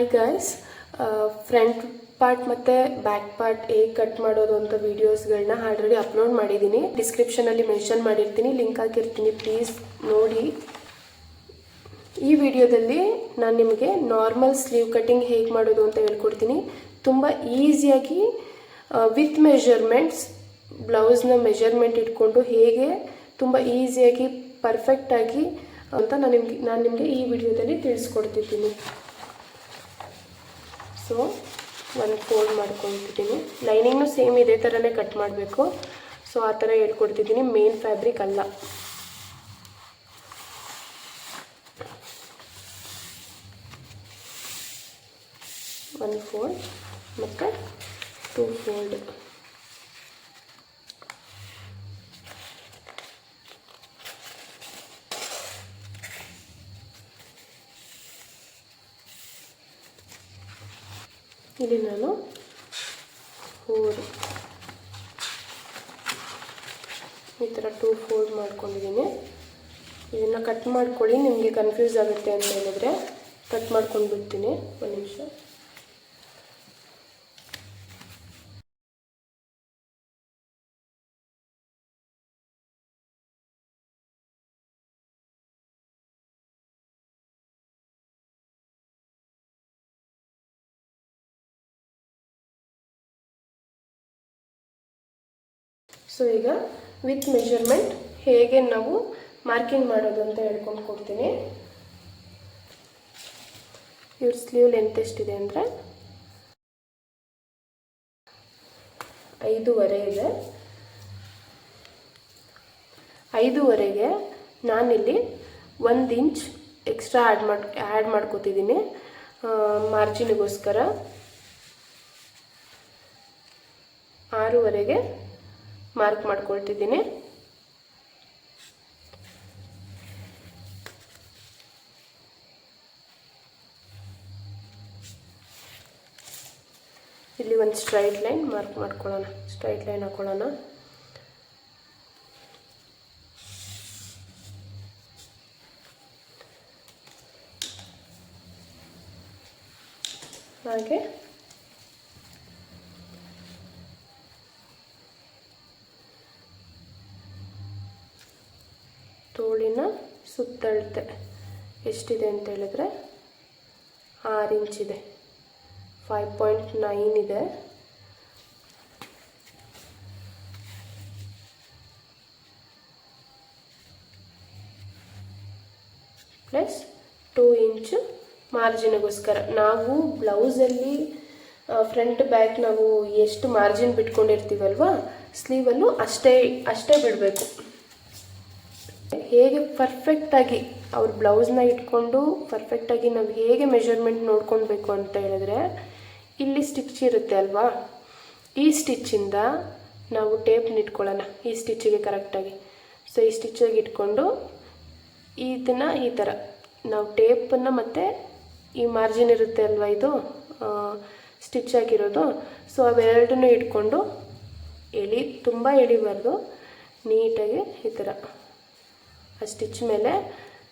Hi guys front part ಮತ್ತು back part ಹೇಗೆ cut ಮಾಡೋದು ಅಂತ ವೀಡಿಯೋಸ್ಗಳನ್ನ ಆಲ್ರೆಡಿ ಅಪ್ಲೋಡ್ ಮಾಡಿದ್ದೀನಿ ಡಿಸ್ಕ್ರಿಪ್ಷನಲ್ಲಿ ಮೆನ್ಷನ್ ಮಾಡಿರ್ತೀನಿ ಲಿಂಕ್ ಹಾಕಿರ್ತೀನಿ. ಪ್ಲೀಸ್ ನೋಡಿ. ಈ ವಿಡಿಯೋದಲ್ಲಿ ನಾನು ನಿಮಗೆ ನಾರ್ಮಲ್ ಸ್ಲೀವ್ ಕಟಿಂಗ್ ಹೇಗೆ ಮಾಡೋದು ಅಂತ ಹೇಳ್ಕೊಡ್ತೀನಿ. ತುಂಬ ಈಸಿಯಾಗಿ ವಿತ್ ಮೆಷರ್ಮೆಂಟ್ಸ್ ಬ್ಲೌಸ್ನ ಮೆಷರ್ಮೆಂಟ್ ಇಟ್ಕೊಂಡು ಹೇಗೆ ತುಂಬ ಈಸಿಯಾಗಿ ಪರ್ಫೆಕ್ಟಾಗಿ ಅಂತ ನಾನು ನಿಮಗೆ ನಾನು ನಿಮಗೆ ಈ ವಿಡಿಯೋದಲ್ಲಿ ತಿಳಿಸ್ಕೊಡ್ತಿದ್ದೀನಿ. ಸೊ ಒಂದು ಫೋಲ್ಡ್ ಮಾಡ್ಕೊತಿದ್ದೀನಿ ಲೈನಿಂಗ್ನು ಸೇಮ್ ಇದೇ ಥರನೇ ಕಟ್ ಮಾಡಬೇಕು. ಸೊ ಆ ಥರ ಹೇಳ್ಕೊಡ್ತಿದ್ದೀನಿ. ಮೇನ್ ಫ್ಯಾಬ್ರಿಕ್ ಅಲ್ಲ. ಒಂದು ಫೋಲ್ಡ್ ಮತ್ತು ಟೂ ಫೋಲ್ಡ್ ಇಲ್ಲಿ ನಾನು ಫೋರ್ ಈ ಥರ ಟೂ ಫೋಲ್ಡ್ ಮಾಡ್ಕೊಂಡಿದ್ದೀನಿ. ಇದನ್ನು ಕಟ್ ಮಾಡ್ಕೊಳ್ಳಿ, ನಿಮಗೆ ಕನ್ಫ್ಯೂಸ್ ಆಗುತ್ತೆ ಅಂತ ಹೇಳಿದ್ರೆ ಕಟ್ ಮಾಡ್ಕೊಂಡು ಬಿಡ್ತೀನಿ ಒಂದು ನಿಮಿಷ. ಸೊ ಈಗ ವಿತ್ ಮೆಷರ್ಮೆಂಟ್ ಹೇಗೆ ನಾವು ಮಾರ್ಕಿಂಗ್ ಮಾಡೋದು ಅಂತ ಹೇಳ್ಕೊಂಡು ಕೊಡ್ತೀನಿ. ಇವ್ರ ಸ್ಲೀವ್ ಲೆಂತ್ ಎಷ್ಟಿದೆ ಅಂದರೆ ಐದೂವರೆ ಇದೆ. ಐದೂವರೆಗೆ ನಾನಿಲ್ಲಿ ಒಂದು ಇಂಚ್ ಎಕ್ಸ್ಟ್ರಾ ಆ್ಯಡ್ ಮಾಡಿ ಆ್ಯಡ್ ಮಾಡ್ಕೋತಿದ್ದೀನಿ. ಮಾರ್ಜಿನಿಗೋಸ್ಕರ ಆರೂವರೆಗೆ ಮಾರ್ಕ್ ಮಾಡ್ಕೊಳ್ತಿದ್ದೀನಿ. ಇಲ್ಲಿ ಒಂದು ಸ್ಟ್ರೈಟ್ ಲೈನ್ ಮಾರ್ಕ್ ಮಾಡ್ಕೊಳ್ಳೋಣ. ಸ್ಟ್ರೈಟ್ ಲೈನ್ ಹಾಕೊಳ್ಳೋಣ. ಹಾಗೆ. ತೋಳಿನ ಸುತ್ತಳತೆ ಎಷ್ಟಿದೆ ಅಂತ ಹೇಳಿದ್ರೆ ಆರು ಇಂಚಿದೆ ಫೈವ್ ಪಾಯಿಂಟ್ ನೈನ್ ಇದೆ. ಪ್ಲಸ್ ಟೂ ಇಂಚು ಮಾರ್ಜಿನ್ಗೋಸ್ಕರ. ನಾವು ಬ್ಲೌಸಲ್ಲಿ ಫ್ರಂಟ್ ಬ್ಯಾಕ್ ನಾವು ಎಷ್ಟು ಮಾರ್ಜಿನ್ ಬಿಟ್ಕೊಂಡಿರ್ತೀವಲ್ವ, ಸ್ಲೀವಲ್ಲೂ ಅಷ್ಟೇ ಅಷ್ಟೇ ಬಿಡಬೇಕು. ಹೇಗೆ ಪರ್ಫೆಕ್ಟಾಗಿ ಅವ್ರ ಬ್ಲೌಸ್ನ ಇಟ್ಕೊಂಡು ಪರ್ಫೆಕ್ಟಾಗಿ ನಾವು ಹೇಗೆ ಮೆಷರ್ಮೆಂಟ್ ನೋಡ್ಕೊಳ್ಬೇಕು ಅಂತ ಹೇಳಿದ್ರೆ, ಇಲ್ಲಿ ಸ್ಟಿಚ್ ಇರುತ್ತೆ ಅಲ್ವಾ? ಈ ಸ್ಟಿಚ್ಚಿಂದ ನಾವು ಟೇಪ್ನ ಇಟ್ಕೊಳ್ಳೋಣ, ಈ ಸ್ಟಿಚ್ಚಿಗೆ ಕರೆಕ್ಟಾಗಿ ಸೊ ಈ ಸ್ಟಿಚ್ಚಾಗಿ ಇಟ್ಕೊಂಡು ಇದನ್ನು ಈ ಥರ ನಾವು ಟೇಪನ್ನು ಮತ್ತು ಈ ಮಾರ್ಜಿನ್ ಇರುತ್ತೆ ಅಲ್ವಾ ಇದು? ಸ್ಟಿಚ್ ಆಗಿರೋದು. ಸೊ ಅವೆರಡನ್ನೂ ಇಟ್ಕೊಂಡು ಎಳಿ, ತುಂಬ ಎಳಿಬಾರ್ದು. ನೀಟಾಗಿ ಈ ಥರ ಆ ಸ್ಟಿಚ್ ಮೇಲೆ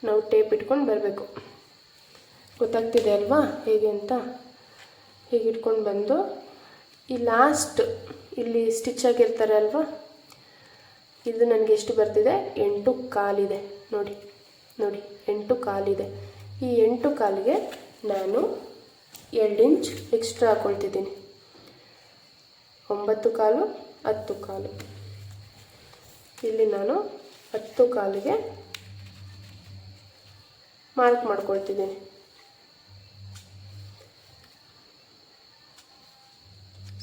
ನಾವು ಟೇಪ್ ಇಟ್ಕೊಂಡು ಬರಬೇಕು. ಗೊತ್ತಾಗ್ತಿದೆ ಅಲ್ವಾ? ಹೇಗೆ ಅಂತ? ಹೀಗೆ ಇಟ್ಕೊಂಡು ಬಂದು ಈ ಲಾಸ್ಟ್ ಇಲ್ಲಿ ಸ್ಟಿಚ್ ಆಗಿರ್ತಾರೆ ಅಲ್ವಾ? ಇದು ನನಗೆ ಎಷ್ಟು ಬರ್ತಿದೆ? ಎಂಟು ಕಾಲಿದೆ. ನೋಡಿ ನೋಡಿ, ಎಂಟು ಕಾಲಿದೆ. ಈ ಎಂಟು ಕಾಲಿಗೆ ನಾನು ಎರಡು ಇಂಚ್ ಎಕ್ಸ್ಟ್ರಾ ಹಾಕ್ಕೊಳ್ತಿದ್ದೀನಿ ಒಂಬತ್ತು ಕಾಲು, ಹತ್ತು ಕಾಲು. ಇಲ್ಲಿ ನಾನು ಹತ್ತು ಕಾಲಿಗೆ ಮಾರ್ಕ್ ಮಾಡ್ಕೊಳ್ತಿದ್ದೀನಿ.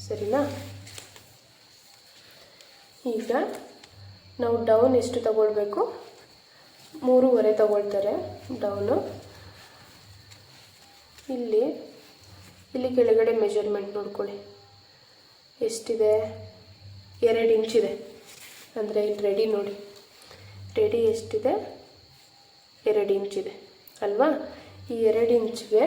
ಸರಿನಾ? ಈಗ ನಾವು ಡೌನ್ ಎಷ್ಟು ತಗೊಳ್ಬೇಕು? ಮೂರುವರೆ ತಗೊಳ್ತಾರೆ ಡೌನು ಇಲ್ಲಿ ಇಲ್ಲಿ ಕೆಳಗಡೆ ಮೆಜರ್ಮೆಂಟ್ ನೋಡ್ಕೊಳ್ಳಿ. ಎಷ್ಟಿದೆ? ಎರಡು ಇಂಚಿದೆ. ಅಂದರೆ ಇಲ್ಲಿ ರೆಡಿ ನೋಡಿ. ರೆಡಿ ಎಷ್ಟಿದೆ? ಎರಡು ಇಂಚಿದೆ ಅಲ್ವಾ? ಈ ಎರಡು ಇಂಚ್ಗೆ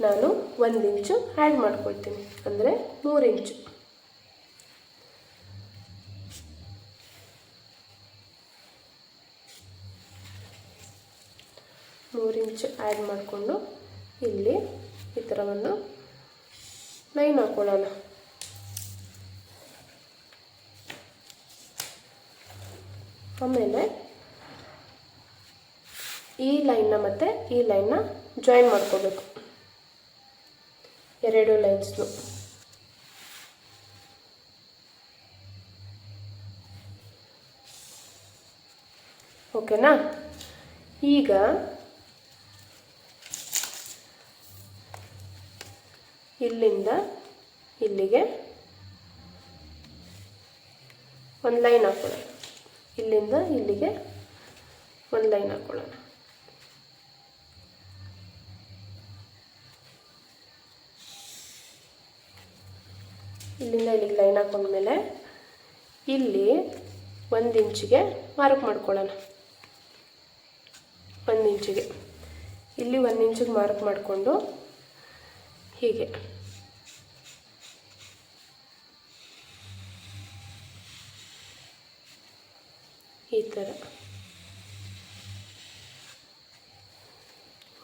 ನಾನು ಒಂದು ಇಂಚು ಆ್ಯಡ್ ಮಾಡ್ಕೊಳ್ತೀನಿ. ಅಂದರೆ ಮೂರು ಇಂಚು. ಮೂರು ಇಂಚು ಆ್ಯಡ್ ಮಾಡಿಕೊಂಡು ಇಲ್ಲಿ ಈ ಥರವನ್ನು ಲೈನ್ ಹಾಕೊಳ್ಳೋಣ. ಆಮೇಲೆ ಈ ಲೈನ್ನ ಮತ್ತು ಈ ಲೈನ್ನ ಜಾಯಿನ್ ಮಾಡ್ಕೋಬೇಕು. ಎರಡು ಲೈನ್ಸ್ನು ಓಕೆನಾ ಈಗ ಇಲ್ಲಿಂದ ಇಲ್ಲಿಗೆ ಒಂದು ಲೈನ್ ಹಾಕೊಳ್ಳೋಣ. ಇಲ್ಲಿಂದ ಇಲ್ಲಿಗೆ ಒಂದು ಲೈನ್ ಹಾಕ್ಕೊಳ್ಳೋಣ ಇಲ್ಲಿಂದ ಇಲ್ಲಿಗೆ ಲೈನ್ ಹಾಕೊಂಡ್ಮೇಲೆ ಇಲ್ಲಿ ಒಂದು ಇಂಚಿಗೆ ಮಾರ್ಕ್ ಮಾಡ್ಕೊಳ್ಳೋಣ. ಒಂದು ಇಂಚಿಗೆ. ಇಲ್ಲಿ ಒಂದು ಇಂಚಿಗೆ ಮಾರ್ಕ್ ಮಾಡಿಕೊಂಡು ಹೀಗೆ. ಈ ಥರ.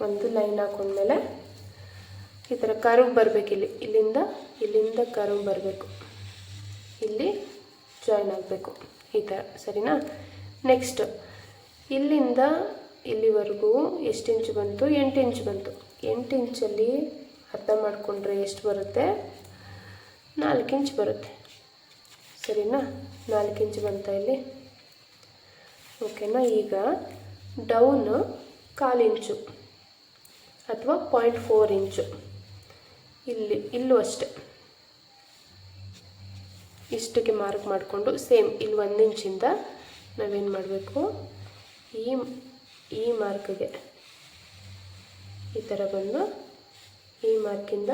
ಒಂದು ಲೈನ್ ಹಾಕೊಂಡ್ಮೇಲೆ ಈ ಥರ ಕರ್ವ್ ಬರಬೇಕು ಇಲ್ಲಿ. ಇಲ್ಲಿಂದ ಇಲ್ಲಿಂದ ಕರ್ವ್ ಬರಬೇಕು. ಇಲ್ಲಿ ಜಾಯಿನ್ ಆಗಬೇಕು. ಈ ಥರ, ಸರಿನಾ? ನೆಕ್ಸ್ಟ್ ಇಲ್ಲಿಂದ ಇಲ್ಲಿವರೆಗೂ ಎಷ್ಟು ಇಂಚ್ ಬಂತು? ಎಂಟು ಇಂಚ್ ಬಂತು. ಎಂಟು ಇಂಚಲ್ಲಿ ಅರ್ಥ ಮಾಡಿಕೊಂಡ್ರೆ ಎಷ್ಟು ಬರುತ್ತೆ? ನಾಲ್ಕು ಇಂಚ್ ಬರುತ್ತೆ. ಸರಿನಾ? ನಾಲ್ಕು ಇಂಚ್ ಬಂತ ಇಲ್ಲಿ? ಓಕೆನಾ? ಈಗ ಡೌನ್ ಕಾಲು ಇಂಚು ಅಥವಾ ಪಾಯಿಂಟ್ ಫೋರ್ ಇಂಚು. ಇಲ್ಲಿ, ಇಲ್ಲೂ ಅಷ್ಟೆ. ಇಷ್ಟಕ್ಕೆ ಮಾರ್ಕ್ ಮಾಡಿಕೊಂಡು ಸೇಮ್ ಇಲ್ಲಿ ಒಂದು ಇಂಚಿಂದ ನಾವೇನು ಮಾಡಬೇಕು? ಈ ಈ ಮಾರ್ಕ್ಗೆ ಈ ಥರ ಬಂದು ಈ ಮಾರ್ಕಿಂದ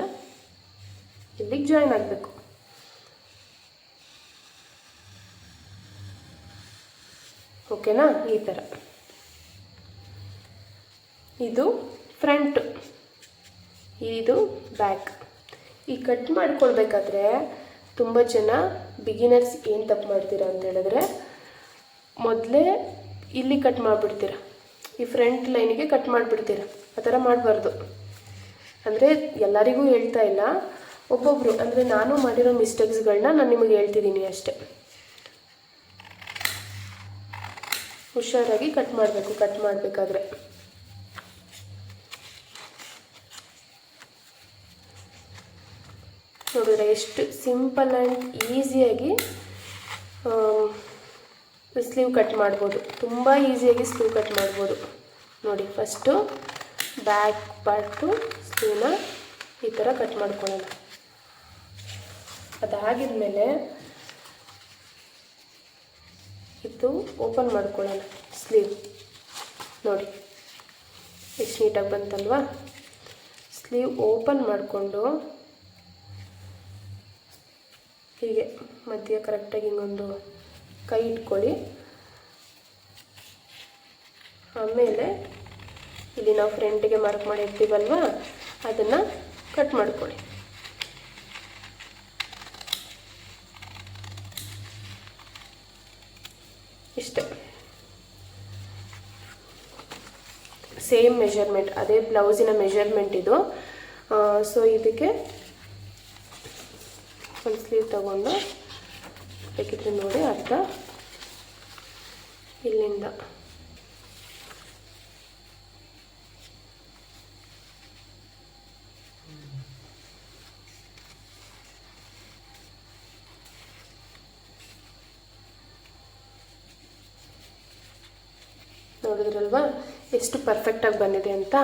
ಇಲ್ಲಿಗೆ ಜಾಯ್ನ್ ಆಗಬೇಕು. ಓಕೆನಾ? ಈ ಥರ ಇದು ಫ್ರಂಟ್ ಇದು ಬ್ಯಾಕ್ ಈ ಕಟ್ ಮಾಡ್ಕೊಳ್ಬೇಕಾದ್ರೆ ತುಂಬ ಜನ ಬಿಗಿನರ್ಸ್ ಏನು ತಪ್ಪು ಮಾಡ್ತೀರಾ ಅಂತ ಹೇಳಿದ್ರೆ, ಮೊದಲೇ ಇಲ್ಲಿ ಕಟ್ ಮಾಡಿಬಿಡ್ತೀರ. ಈ ಫ್ರಂಟ್ ಲೈನಿಗೆ ಕಟ್ ಮಾಡಿಬಿಡ್ತೀರ. ಆ ಥರ ಮಾಡಬಾರ್ದು. ಅಂದರೆ ಎಲ್ಲರಿಗೂ ಹೇಳ್ತಾ ಇಲ್ಲ. ಒಬ್ಬೊಬ್ಬರು ಅಂದರೆ ನಾನು ಮಾಡಿರೋ ಮಿಸ್ಟೇಕ್ಸ್ಗಳನ್ನ ನಾನು ನಿಮಗೆ ಹೇಳ್ತಿದ್ದೀನಿ ಅಷ್ಟೇ. ಹುಷಾರಾಗಿ ಕಟ್ ಮಾಡಬೇಕು, ಕಟ್ ಮಾಡಬೇಕಾದ್ರೆ. ನೋಡಿದ್ರೆ ಎಷ್ಟು ಸಿಂಪಲ್ ಆ್ಯಂಡ್ ಈಸಿಯಾಗಿ ಸ್ಲೀವ್ ಕಟ್ ಮಾಡ್ಬೋದು. ತುಂಬ ಈಸಿಯಾಗಿ ಸ್ಲೀವ್ ಕಟ್ ಮಾಡ್ಬೋದು. ನೋಡಿ, ಫಸ್ಟು ಬ್ಯಾಕ್ ಪಾರ್ಟು ಸ್ಲೀವ್ನ ಈ ಥರ ಕಟ್ ಮಾಡ್ಕೊಳ್ಳೋಣ. ಅದಾಗಿದ್ಮೇಲೆ ಇದು ಓಪನ್ ಮಾಡ್ಕೊಳ್ಳೋಣ. ಸ್ಲೀವ್. ನೋಡಿ. ಎಷ್ಟು ನೀಟಾಗಿ ಬಂತಲ್ವಾ? ಸ್ಲೀವ್ ಓಪನ್ ಮಾಡಿಕೊಂಡು ಹೀಗೆ ಮಧ್ಯ ಕರೆಕ್ಟಾಗಿ ಹಿಂಗೊಂದು ಕೈ ಇಟ್ಕೊಳ್ಳಿ. ಆಮೇಲೆ ಇಲ್ಲಿ ನಾವು ಫ್ರೆಂಟಿಗೆ ಮಾರ್ಕ್ ಮಾಡಿರ್ತೀವಲ್ವ ಅದನ್ನು ಕಟ್ ಮಾಡ್ಕೊಳ್ಳಿ. ಸೇಮ್ ಮೆಷರ್ಮೆಂಟ್ ಅದೇ ಬ್ಲೌಸಿನ ಮೆಷರ್ಮೆಂಟ್ ಇದು. ಸೊ ಇದಕ್ಕೆ ಒಂದು ಸ್ಲೀವ್ ತಗೊಂಡು ಬೇಕಿದ್ರೆ ನೋಡಿ ಅರ್ಧ ಇಲ್ಲಿಂದ. ನೋಡಿದ್ರಲ್ವಾ? ಎಷ್ಟು ಪರ್ಫೆಕ್ಟಾಗಿ ಬಂದಿದೆ ಅಂತ